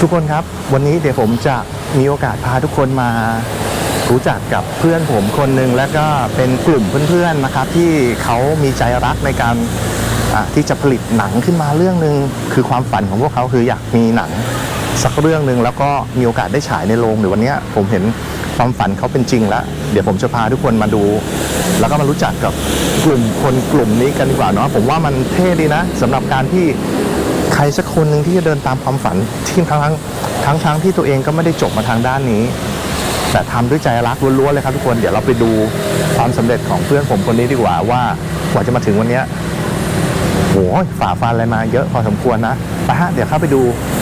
ทุกคนครับ วันนี้เดี๋ยวผมจะมีโอกาสพาทุกคนมารู้จักกับเพื่อนผมคนหนึ่งแล้วก็เป็นกลุ่มเพื่อนๆนะครับ ที่เขามีใจรักในการที่จะผลิตหนังขึ้นมาเรื่องหนึ่งคือความฝันของพวกเขาคืออยากมีหนังสักเรื่องหนึ่งแล้วก็มีโอกาสได้ฉายในโรงเดี๋ยววันนี้ผมเห็นความฝันเขาเป็นจริงแล้ว เดี๋ยวผมจะพาทุกคนมาดู แล้วก็มารู้จักกับกลุ่มคนกลุ่มนี้กันดีกว่าเนาะผมว่ามันเท่ดีนะสำหรับการที่ ใครสักคนหนึ่งที่จะเดินตามความฝันที่ทั้งทั้งทั้งทั้งที่ตัวเองก็ไม่ได้จบมาทางด้านนี้ แต่ทำด้วยใจรักล้วนๆเลยครับทุกคนเดี๋ยวเราไปดูความสำเร็จของเพื่อนผมคนนี้ดีกว่าว่ากว่าจะมาถึงวันนี้ยโหฝ่าฟันอะไรมาเยอะพอสมควรนะไปฮะเดี๋ยวเข้าไปดู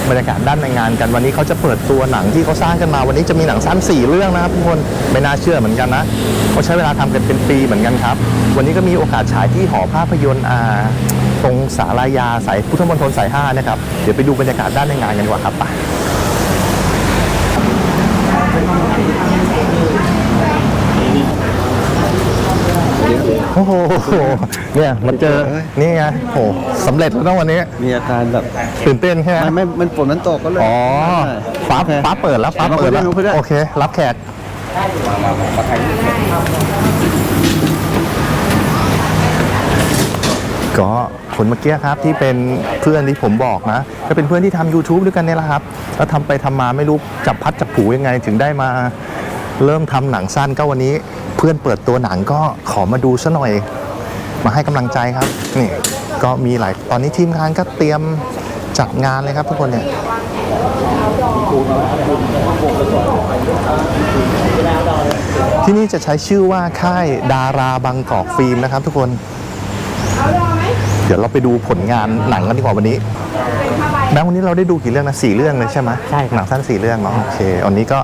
บรรยากาศด้านในงานกันวันนี้เขาจะเปิดตัวหนังที่เขาสร้างกันมาวันนี้จะมีหนังสั้นสี่เรื่องนะครับทุกคนไม่น่าเชื่อเหมือนกันนะเขาใช้เวลาทำกันเป็นปีเหมือนกันครับ วันนี้ก็มีโอกาสฉายที่หอภาพยนตร์อ่า ตรงสารายาสายพุทธมณฑลสายห้านะครับ เดี๋ยวไปดูบรรยากาศด้านในงานกันดีกว่าครับไปโอ้โหเนี่ยมาเจอ นี่ไงโหสำเร็จแล้วนะวันนี้ มีอาการแบบตื่นเต้นใช่ไหมมันไม่ มันฝนมันตกก็เลย อ๋อ ฟ้าโอเคฟ้าเปิดแล้ว ฟ้าเปิดแล้วมาคุยด้วยมาคุยด้วยโอเค รับแขกก็ คนเมื่อกี้ครับที่เป็นเพื่อนที่ผมบอกนะก็เป็นเพื่อนที่ทำ YouTube ด้วยกันเนี่ยแหละครับแล้วทำไปทำมาไม่รู้จับพัดจับผูยังไง ถึงได้มาเริ่มทำหนังสั้นก็วันนี้ เพื่อนเปิดตัวหนังก็ขอมาดูซะหน่อย มาให้กำลังใจครับนี่ก็มีหลายตอนนี้ทีมงานก็เตรียมจัดงานเลยครับทุกคนเนี่ยที่นี่จะใช้ชื่อว่าค่ายดาราบางกอกฟิล์มนะครับทุกคน เดี๋ยวเราไปดูผลงานหนังกันดีกว่าวันนี้แบงค์วันนี้เราได้ดูกี่เรื่องนะสี่เรื่องเลยใช่ไหมใช่ครับหนังสั้นสี่เรื่องเนาะโอเควันนี้ก็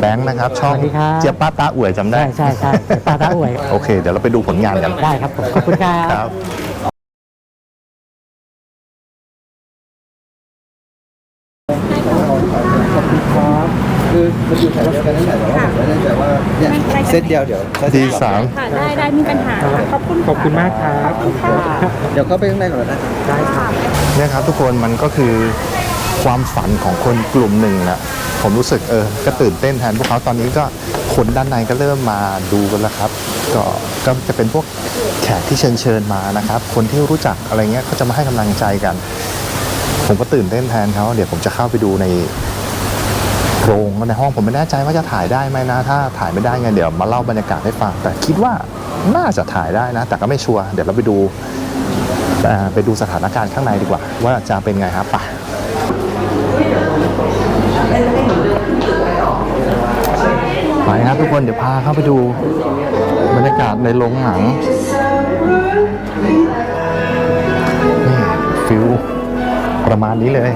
แบงค์นะครับช่องสวัสดีครับ เจี๊ยบป้าตาอวยจำได้ใช่ใช่ใช่ปาตาอวย โอเค เดี๋ยวเราไปดูผลงานกัน ได้ครับผมขอบคุณครับ ครับ คือมันอยู่แถวเดียวกันนั่นแหละแต่ว่าผมไม่แน่ใจว่าเนี่ยเซตเดียวเดี๋ยวใช้เซตทีก่อนสามค่ะได้ได้มีปัญหาค่ะขอบคุณขอบคุณมากครับเดี๋ยวเข้าไปข้างในก่อนนะได้ครับเนี่ยครับทุกคนมันก็คือความฝันของคนกลุ่มหนึ่งนะผมรู้สึกเออก็ตื่นเต้นแทนพวกเขาตอนนี้ก็คนด้านในก็เริ่มมาดูกันแล้วครับ ก็ก็จะเป็นพวกแขกที่เชิญเชิญมานะครับ คนที่รู้จักอะไรเงี้ยเขาจะมาให้กำลังใจกัน ผมก็ตื่นเต้นแทนเขาเดี๋ยวผมจะเข้าไปดูใน โรงในห้องผมไม่แน่ใจว่าจะถ่ายได้ไหมนะ ถ้าถ่ายไม่ได้ไงเดี๋ยวมาเล่าบรรยากาศให้ฟัง แต่คิดว่าน่าจะถ่ายได้นะ แต่ก็ไม่ชัวร์เดี๋ยวเราไปดูไปดูสถานการณ์ข้างในดีกว่า ว่าจะเป็นไงครับไปไปครับทุกคนเดี๋ยวพาเข้าไปดูบรรยากาศในโรงหนังนี่ฟิลประมาณนี้เลย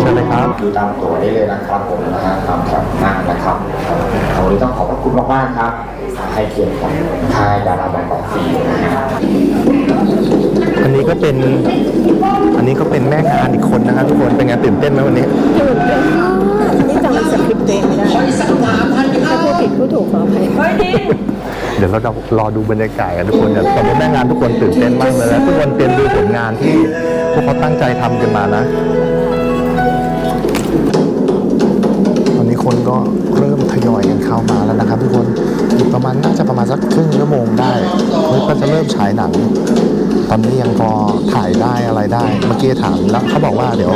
เชิญเลยครับอยู่ตามตัวนี้เลยนะครับผมนะฮะตามแบบนั่งนะครับวันนี้ต้องขอบพระคุณมากๆครับ ให้เกียรติของค่ายดาราบางกอกฟิล์มนะฮะ อันนี้ก็เป็น อันนี้ก็เป็นแม่งานอีกคนนะครับทุกคน เป็นไงตื่นเต้นไหมวันนี้ ตื่นเต้นมากนี่จำสคริปต์ตัวเองไม่ได้ถ้าพูดผิดพูดถูกขออภัยเดี๋ยวเราจะรอดูบรรยากาศกันทุกคนเดี๋ยวตอนนี้แม่งานทุกคนตื่นเต้นมากเลยนะทุกคนเตรียมดูผลงานที่พวกเขาตั้งใจทำกันมานะ ตอนนี้คนก็เริ่มทยอยกันเข้ามา ประมาณน่าจะประมาณสักครึ่งชั่วโมงได้แล้วก็จะเริ่มฉายหนัง ตอนนี้ยังพอถ่ายได้อะไรได้ เมื่อกี้ถามแล้วเขาบอกว่าเดี๋ยว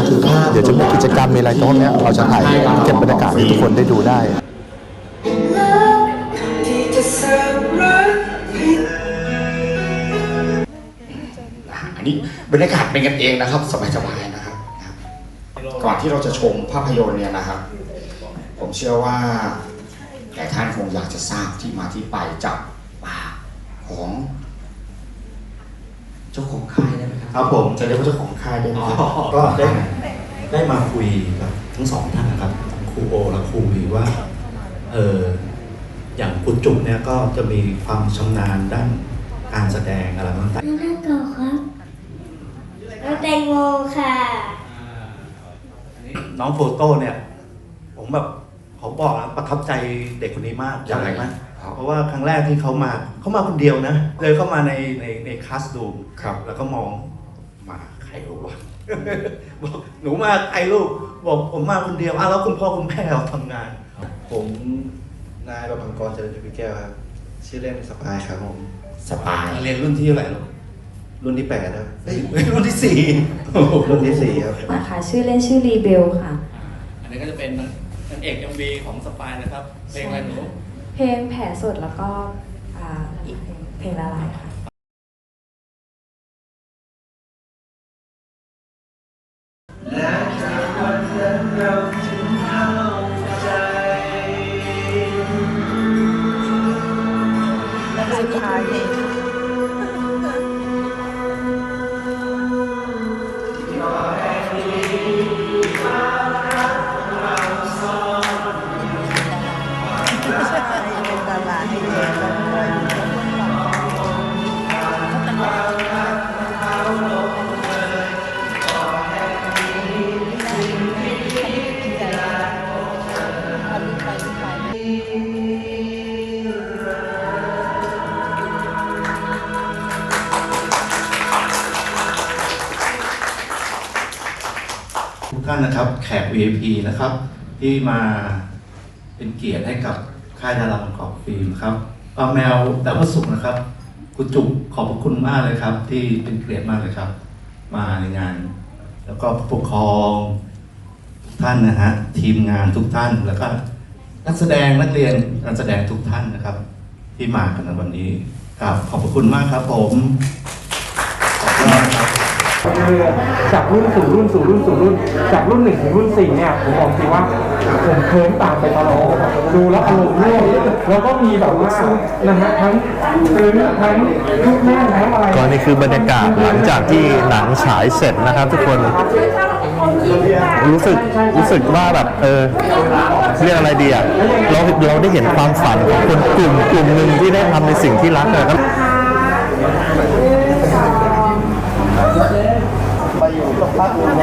เดี๋ยวจะมีกิจกรรมมีอะไรตรงนี้เราจะถ่ายเก็บบรรยากาศให้ทุกคนได้ดูได้อันนี้บรรยากาศเป็นกันเองนะครับสบายๆนะครับก่อนที่เราจะชมภาพยนตร์เนี่ยนะครับ ผมเชื่อว่า หลายท่านคงอยากจะทราบที่มาที่ไปจากปากของเจ้าของค่ายได้ไหมครับ ครับผมจะเรียกว่าเจ้าของค่ายได้ไหมครับก็ได้ได้มาคุยกับทั้งสองท่านนะครับทั้งครูโอและครูวีว่าเอออย่างคุณจุกเนี่ยก็จะมีความชำนาญด้านการแสดงอะไรต่างน้องหน้าเก่าครับน้องแตงโมค่ะๆน้องโฟโต้เนี่ย ผมแบบ ผมบอกนะประทับใจเด็กคนนี้มากยังไงไหมครับเพราะว่าครั้งแรกที่เขามาเขามาคนเดียวนะเลยเข้ามาในในในคลาสรูมครับ แล้วก็มองมาใครรู้วะ บอกหนูมาใครลูกบอกผมมาคนเดียวอ้าวแล้วคุณพ่อคุณแม่เราทำงาน ผมนายประพังกรเจริญจุพิแก้วครับชื่อเล่นสปายครับผมสปายเรียนรุ่นที่เท่าไหร่ลูกรุ่นที่แปดครับเอ้ยเฮ้ยรุ่นที่สี่โอ้โหรุ่นที่สี่ครับนะคะชื่อเล่นชื่อรีเบลค่ะ อันนี้ก็จะเป็นนาง เอกเอ็มวีของสปายนะครับ เพลงอะไรหนูเพลงแผลสดแล้วก็อ่าอีกเพลงเพลงละลายค่ะทุกท่าน ท่านนะครับ แขก VIP นะครับ ที่มาเป็นเกียรติให้กับค่ายดาราบางกอกฟิล์มครับป้าแมวแต่ว่าสุขนะครับคุณจุกขอบพระคุณมากเลยครับ ที่เป็นเกียรติมากเลยครับ มาในงาน แล้วก็ผู้ปกครองท่านนะฮะทีมงานทุกท่านแล้วก็นักแสดงนักเรียนนักแสดงทุกท่านนะครับ ที่มากันในวันนี้ครับขอบพระคุณมากครับผมขอบคุณมากครับ คือจากรุ่นสู่รุ่นสู่รุ่นสู่รุ่น จากรุ่นหนึ่งถึงรุ่นสี่เนี่ยผมบอกจริงว่าผมเคลิ้มตามไปตลอดดูแล้วอารมณ์ร่วมแล้วก็มีแบบว่านะฮะทั้งซึ้งทั้งทุกแน่ทั้งอะไรก็นี่คือบรรยากาศหลังจากที่หนังฉายเสร็จนะครับ ทุกคนรู้สึกรู้สึกว่าแบบเออเรียกอะไรดีอะเราเราได้เห็นความฝันของคนกลุ่มกลุ่มหนึ่งที่ได้ทำในสิ่งที่รักนะครับ มาอยู่ สักพักหนึงใน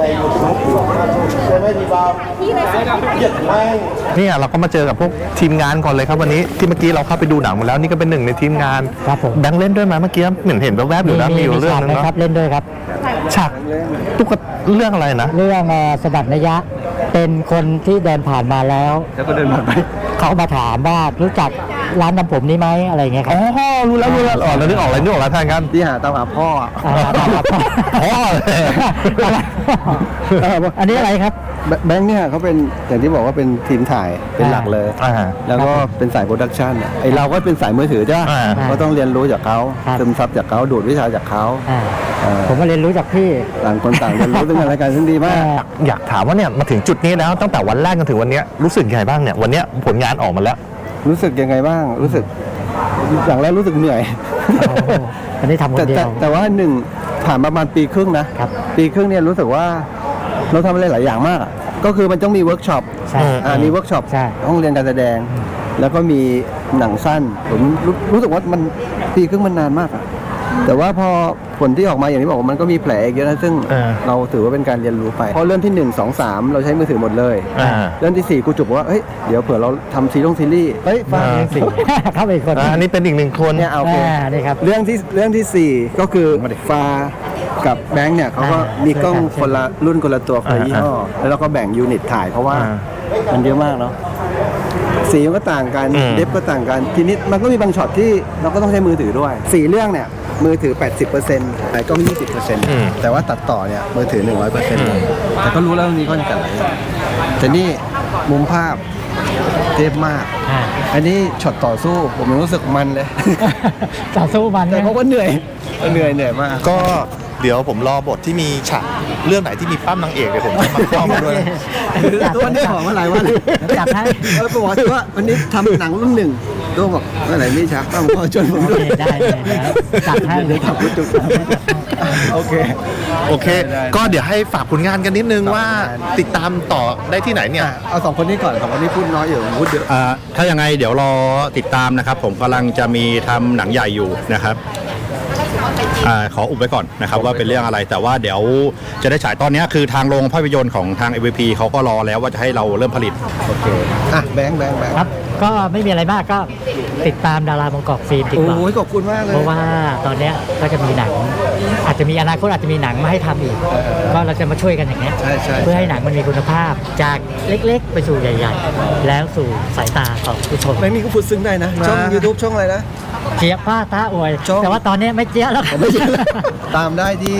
ในยูทูบใช่ไหมพี่บาวเหยียดไม่เนี่ยเราก็มาเจอกับพวกทีมงานก่อนเลยครับวันนี้ที่เมื่อกี้เราเข้าไปดูหนังมาแล้วนี่ก็เป็นหนึ่งในทีมงานครับผมแบงค์เล่นด้วยไหมเมื่อกี้เหมือนเห็นแวบๆอยู่นะมีอยู่เรื่องนึงฉากเนาะนะครับเล่นด้วยครับฉากตุ๊กตาเรื่องอะไรนะ เรื่องเอ่อสดับระยะ เป็นคนที่เดินผ่านมาแล้ว แล้วก็เดินผ่านไปเขามาถามว่ารู้จัก ร้านทำผมนี้ไหมอะไรอย่างเงี้ยคอ๋รับ อรู้แล้วรู้แล้วอ๋อแล้วนึกออกแล้วนึกออกแล้วท่านกันที่หาตามหาพ่ออะอ่าตามมาพ่อ พ่อเลยอันนี้อะไรครับ แบแบงค์เนี่ยเขาเป็นอย่างที่บอกว่าเป็นทีมถ่ายเป็นหลักเลย อ่า แล้วก็เป็นสายโปรดักชันอะไอเราก็เป็นสายมือถือใช่ไหมอ่า ก็ต้องเรียนรู้จากเขาครับ ซึมซับจากเขาดูดวิชาจากเขาอ่าเอ่อผมมาเรียนรู้จากพี่ ต่างคนต่างเรียนรู้ซึ่งกันและกันซึ่งดีมาก อยากถามว่าเนี่ยมาถึงจุดนี้แล้วตั้งแต่วันแรกจนถึงวันเนี้ยรู้สึกยังไงบ้างเนี่ยวันเนี้ยผลงานออกมาแล้ว รู้สึกยังไงบ้าง รู้สึกอย่างแรกรู้สึกเหนื่อยโอ้โหอันนี้ทำคแต่นเดีแต่ยวแต่ว่าหนึ่งผ่านประมาณปีครึ่งนะครับปีครึ่งเนี่ยรู้สึกว่าเราทำอะไรหลายอย่างมากอะก็คือมันต้องมีเวิร์กช็อปใช่อ่ามีเวิร์กช็อปใช่ห้องเรียนการแสดง แล้วก็มีหนังสั้นผมรู้รู้สึกว่ามันปีครึ่งมันนานมากอะ แต่ว่าพอผลที่ออกมาอย่างที่บอกว่ามันก็มีแผลอีกเยอะนะซึ่งเออเราถือว่าเป็นการเรียนรู้ไปเพราะเรื่องที่หนึ่งสองสามเราใช้มือถือหมดเลย อ่า เรื่องที่สี่กูจุกบอกว่าเฮ้ยเดี๋ยวเผื่อเราทำซีรีส์ซีรีส์เฮ้ยฟังอ่าเรื่องสี่เข้าไปอีกคนอ่าอันนี้เป็นอีกหนึ่งคน เนี่ยเอาโอเค อ่านี่ครับ เรื่องที่เรื่องที่สี่ก็คือฟ้ากับแบงค์เนี่ยเขาก็อ่ามีมีกล้องช่วยกันคนละรุ่นคนละตัวคนละอ่ายี่ห้อแล้วเราก็แบ่งยูนิตถ่ายเพราะว่าอ่ามันเยอะมากเนาะสีมันก็ต่างกันอืม เดฟก็ต่างกัน ทีนี้มันก็มีบางช็อตที่เราก็ต้องใช้มือถือด้วยสี่เรื่องเนี่ย มือถือ 80%แต่ก็มี20%แต่ว่าตัดต่อเนี่ยมือถือ 100%เลยแต่ก็รู้แล้วเรื่องนี้ก็จะกันหลายอย่างแต่นี่มุมภาพเทพมาก อ่าอันนี้ช็อตต่อสู้ผมยังรู้สึกมันเลย ต่อสู้มันแต่นะ เขาก็เหนื่อยเหนื่อยเหนื่อยมาก ก็เดี๋ยวผมรอบทที่มีฉากเรื่องไหนที่มีปั้มนางเอกเดี๋ยวผมจะมาเข้ามาด้วยตัวนี้ของอะไรวะจัดให้ เออบอกว่าวันนี้ทำหนังรุ่นหนึ่ง ตัวบอกเมื่อไหร่นี่ชักต้องพอจนผมโอเคได้เลยเดี๋ยวจัดให้เดี๋ยวขับรถจุกโอเค โอเค ก็เดี๋ยวให้ฝากผลงานกันนิดนึงว่าติดตามต่อได้ที่ไหนเนี่ย เอาสองคนนี้ก่อนสองคนนี้พูดน้อยอยู่พูดเยอะอ่าถ้ายังไงเดี๋ยวรอติดตามนะครับ ผมกำลังจะมีทำหนังใหญ่อยู่นะครับอ่าขออุบไว้ก่อนนะครับว่าเป็นเรื่องอะไรแต่ว่าเดี๋ยวจะได้ฉายตอนเนี้ยคือทางโรงภาพยนตร์ของทาง MVP เขาก็รอแล้วว่าจะให้เราเริ่มผลิต โอเค อะแบงค์แบงค์แบงค์ครับ ก็ไม่มีอะไรมากก็ติดตามดาราบางกอกฟิล์มดีกว่าโอ้ยขอบคุณมากเลย เพราะว่าตอนเนี้ยก็จะมีหนัง อาจจะมีอนาคตอาจจะมีหนังมาให้ทำอีก ก็เราจะมาช่วยกันอย่างเงี้ยใช่ใช่ เพื่อให้หนังมันมีคุณภาพจากเล็กๆ ไปสู่ใหญ่ ๆ แล้วสู่สายตาของผู้ชมแบงค์นี่ก็พูดซึ้งได้นะ ช่อง YouTube ช่องอะไรนะ เจี๊ยบป้าตาอวย ช่อง แต่ว่าตอนนี้ไม่เจี๊ยบแล้วผมไม่ใช่ตามได้ที่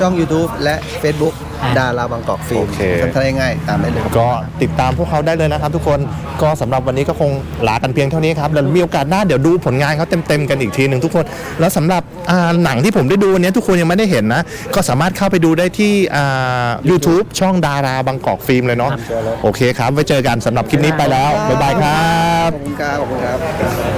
ช่อง YouTube และ Facebook อ่า ดาราบางกอกฟิล์มโอเค ทำได้ง่ายๆตามได้เลยก็ติดตามพวกเขาได้เลยนะครับ ทุกคนก็สำหรับวันนี้ก็คงลากันเพียงเท่านี้ครับเดี๋ยวมีโอกาสหน้าเดี๋ยวดูผลงานเขาเต็มๆกันอีกทีหนึ่งทุกคน แล้วสำหรับอ่าหนังที่ผมได้ดูวันนี้ทุกคนยังไม่ได้เห็นนะ ก็สามารถเข้าไปดูได้ที่อ่า YouTube ช่องดาราบางกอกฟิล์มเลยเนาะโอเคครับไว้เจอกันสำหรับคลิปนี้ไปแล้วบ๊ายบายครับ ขอบคุณครับขอบคุณครับ